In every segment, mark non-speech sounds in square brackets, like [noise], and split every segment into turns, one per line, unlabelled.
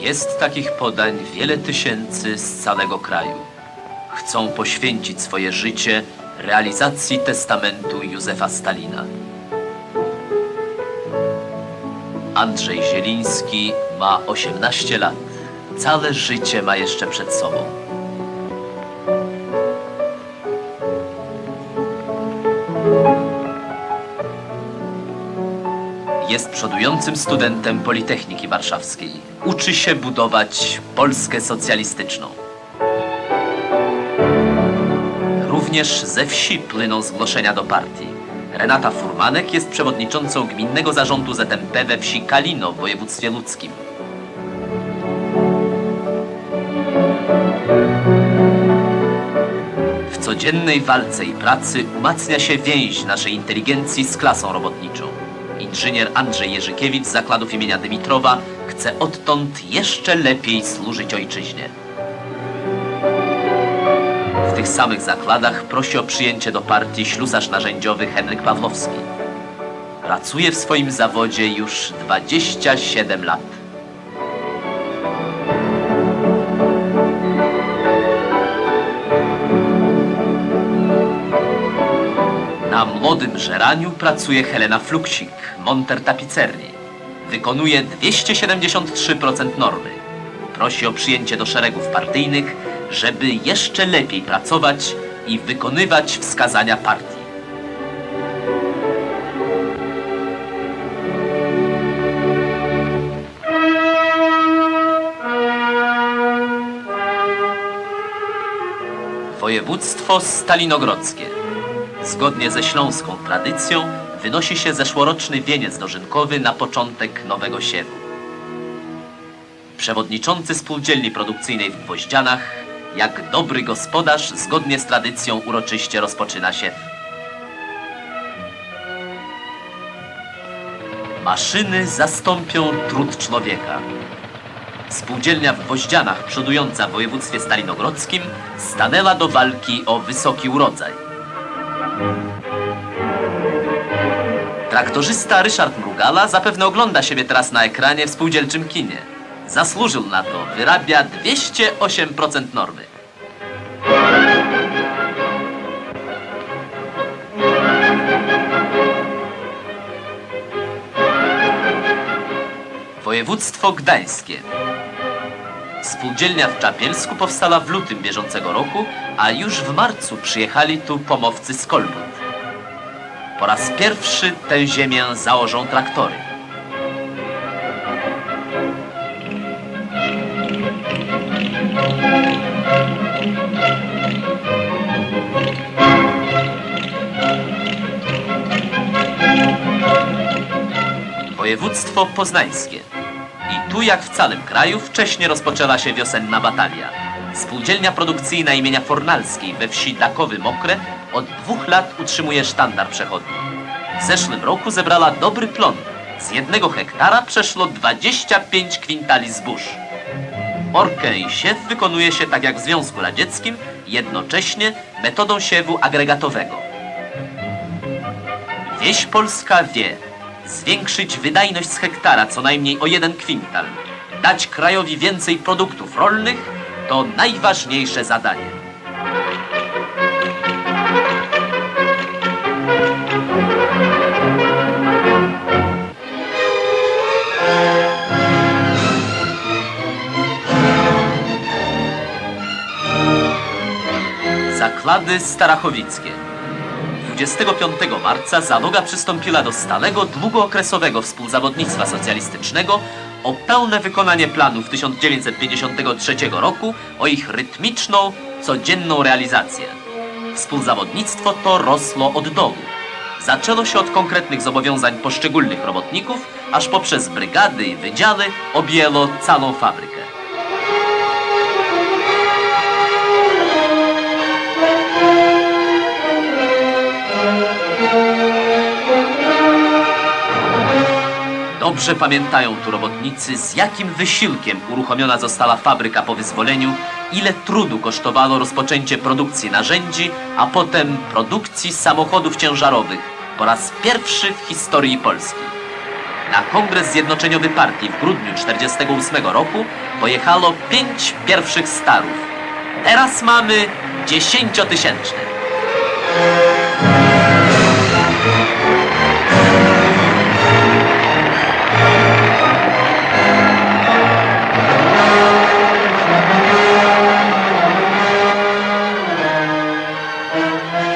Jest takich podań wiele tysięcy z całego kraju. Chcą poświęcić swoje życie realizacji testamentu Józefa Stalina. Andrzej Zieliński ma 18 lat. Całe życie ma jeszcze przed sobą. Jest przodującym studentem Politechniki Warszawskiej. Uczy się budować Polskę socjalistyczną. Również ze wsi płyną zgłoszenia do partii. Renata Furmanek jest przewodniczącą Gminnego Zarządu ZMP we wsi Kalino w województwie łódzkim. W codziennej walce i pracy umacnia się więź naszej inteligencji z klasą robotniczą. Inżynier Andrzej Jerzykiewicz z zakładów imienia Dymitrowa chce odtąd jeszcze lepiej służyć ojczyźnie. Tych samych zakładach prosi o przyjęcie do partii ślusarz narzędziowy Henryk Pawłowski. Pracuje w swoim zawodzie już 27 lat. Na młodym żeraniu pracuje Helena Fluksik, monter tapicerni. Wykonuje 273% normy. Prosi o przyjęcie do szeregów partyjnych, żeby jeszcze lepiej pracować i wykonywać wskazania partii. Województwo Stalinogrodzkie. Zgodnie ze śląską tradycją wynosi się zeszłoroczny wieniec dożynkowy na początek nowego siewu. Przewodniczący spółdzielni produkcyjnej w Gwoździanach, jak dobry gospodarz, zgodnie z tradycją uroczyście rozpoczyna siew. Maszyny zastąpią trud człowieka. Spółdzielnia w Gwoździanach, przodująca w województwie stalinogrodzkim, stanęła do walki o wysoki urodzaj. Traktorzysta Ryszard Mrugala zapewne ogląda siebie teraz na ekranie w spółdzielczym kinie. Zasłużył na to, wyrabia 208% normy. Województwo Gdańskie. Spółdzielnia w Czapielsku powstała w lutym bieżącego roku, a już w marcu przyjechali tu pomowcy z Kolbut. Po raz pierwszy tę ziemię założą traktory. Województwo poznańskie. I tu, jak w całym kraju, wcześnie rozpoczęła się wiosenna batalia. Spółdzielnia produkcyjna imienia Fornalskiej we wsi Dakowy Mokre od dwóch lat utrzymuje sztandar przechodni. W zeszłym roku zebrała dobry plon. Z jednego hektara przeszło 25 kwintali zbóż. Orkę i siew wykonuje się tak jak w Związku Radzieckim, jednocześnie metodą siewu agregatowego. Wieś Polska wie, zwiększyć wydajność z hektara co najmniej o jeden kwintal, dać krajowi więcej produktów rolnych, to najważniejsze zadanie. Zaklady Starachowickie. 25 marca załoga przystąpiła do stałego, długookresowego współzawodnictwa socjalistycznego o pełne wykonanie planów 1953 roku o ich rytmiczną, codzienną realizację. Współzawodnictwo to rosło od dołu. Zaczęło się od konkretnych zobowiązań poszczególnych robotników, aż poprzez brygady i wydziały objęło całą fabrykę. Dobrze pamiętają tu robotnicy, z jakim wysiłkiem uruchomiona została fabryka po wyzwoleniu, ile trudu kosztowało rozpoczęcie produkcji narzędzi, a potem produkcji samochodów ciężarowych po raz pierwszy w historii Polski. Na kongres zjednoczeniowy partii w grudniu 1948 roku pojechalo pięć pierwszych starów. Teraz mamy dziesięciotysięczny.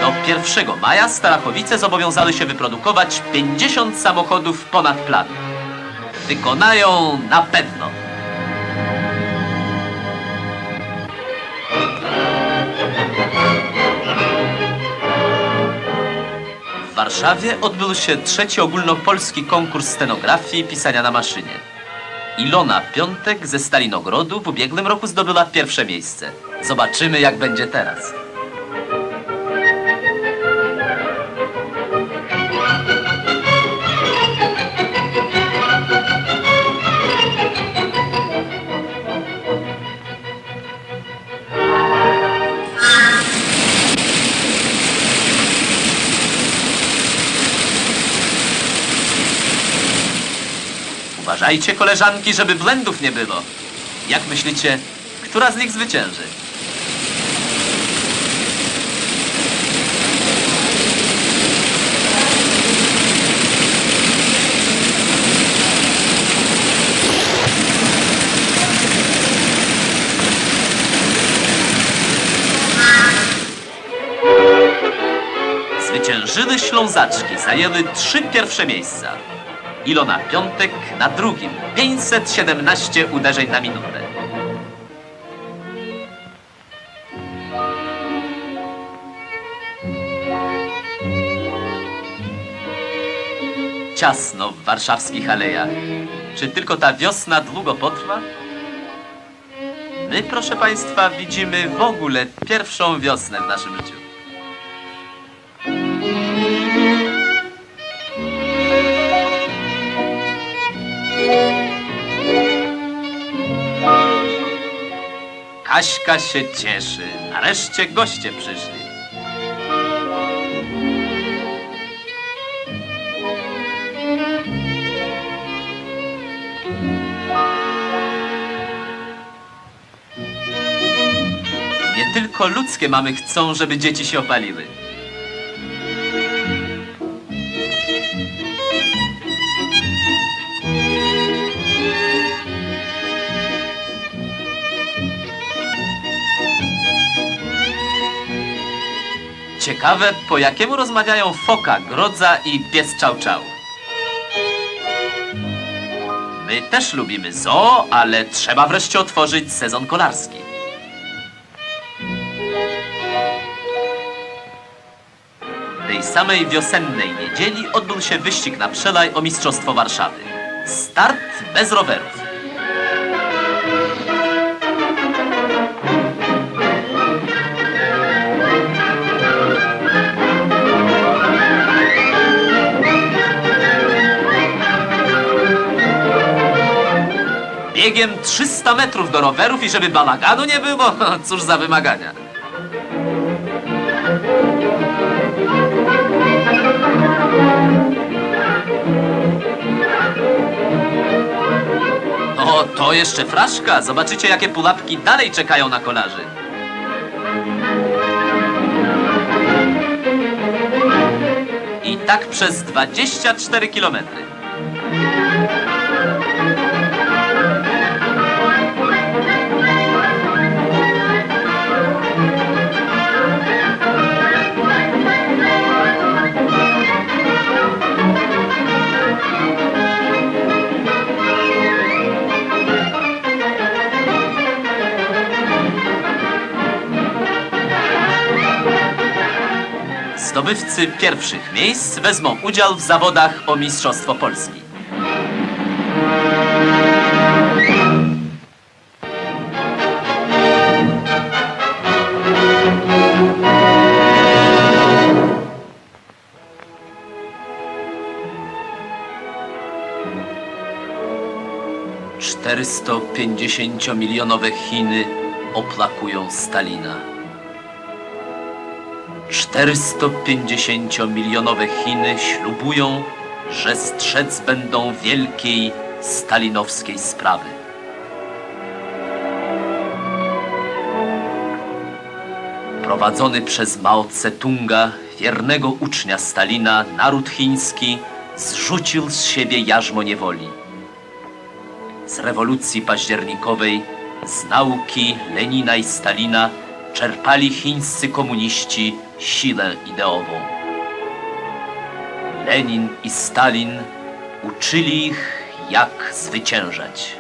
Do 1 maja Starachowice zobowiązały się wyprodukować 50 samochodów ponad plan. Wykonają na pewno. W Warszawie odbył się trzeci ogólnopolski konkurs scenografii i pisania na maszynie. Ilona Piątek ze Stalinogrodu w ubiegłym roku zdobyła pierwsze miejsce. Zobaczymy, jak będzie teraz. Uważajcie, koleżanki, żeby błędów nie było. Jak myślicie, która z nich zwycięży? Zwyciężyły Ślązaczki, zajęły trzy pierwsze miejsca. Ilona Piątek na drugim 517 uderzeń na minutę. Ciasno w warszawskich alejach. Czy tylko ta wiosna długo potrwa? My, proszę Państwa, widzimy w ogóle pierwszą wiosnę w naszym życiu. Kaśka się cieszy, nareszcie goście przyszli. Nie tylko ludzkie mamy chcą, żeby dzieci się opaliły. Ciekawe, po jakiemu rozmawiają foka, grodza i pies czał czał. My też lubimy zoo, ale trzeba wreszcie otworzyć sezon kolarski. Tej samej wiosennej niedzieli odbył się wyścig na przelaj o Mistrzostwo Warszawy. Start bez rowerów. Biegiem 300 metrów do rowerów i żeby balaganu nie było, [laughs] cóż za wymagania. O, to jeszcze fraszka. Zobaczycie, jakie pułapki dalej czekają na kolarzy. I tak przez 24 kilometry. Zdobywcy pierwszych miejsc wezmą udział w zawodach o Mistrzostwo Polski. 450-milionowe Chiny oplakują Stalina. 450-milionowe Chiny ślubują, że strzec będą wielkiej stalinowskiej sprawy. Prowadzony przez Mao Tse-tunga, wiernego ucznia Stalina, naród chiński zrzucił z siebie jarzmo niewoli. Z rewolucji październikowej, z nauki Lenina i Stalina czerpali chińscy komuniści siłę ideową. Lenin i Stalin uczyli ich, jak zwyciężać.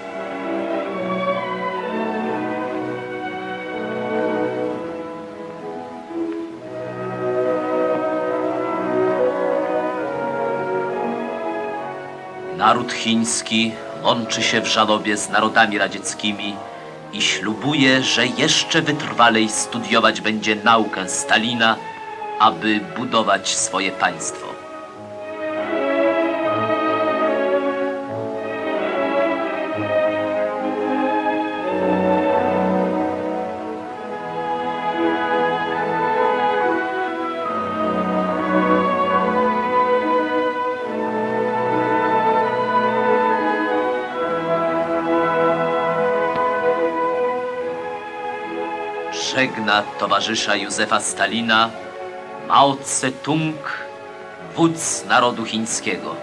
Naród chiński łączy się w żalobie z narodami radzieckimi i ślubuje, że jeszcze wytrwalej studiować będzie naukę Stalina, aby budować swoje państwo. Żegna towarzysza Józefa Stalina Mao Tse-tung, wódz narodu chińskiego.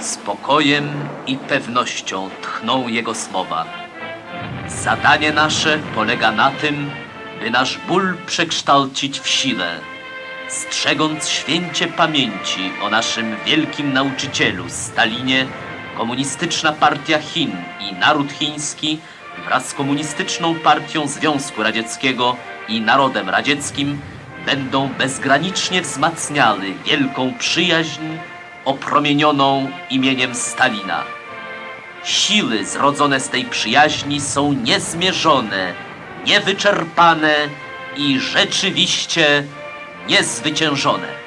Spokojem i pewnością tchnął jego słowa. Zadanie nasze polega na tym, by nasz ból przekształcić w siłę, strzegąc święcie pamięci o naszym wielkim nauczycielu Stalinie, Komunistyczna Partia Chin i naród chiński wraz z Komunistyczną Partią Związku Radzieckiego i Narodem Radzieckim będą bezgranicznie wzmacniały wielką przyjaźń opromienioną imieniem Stalina. Siły zrodzone z tej przyjaźni są niezmierzone, niewyczerpane i rzeczywiście niezwyciężone.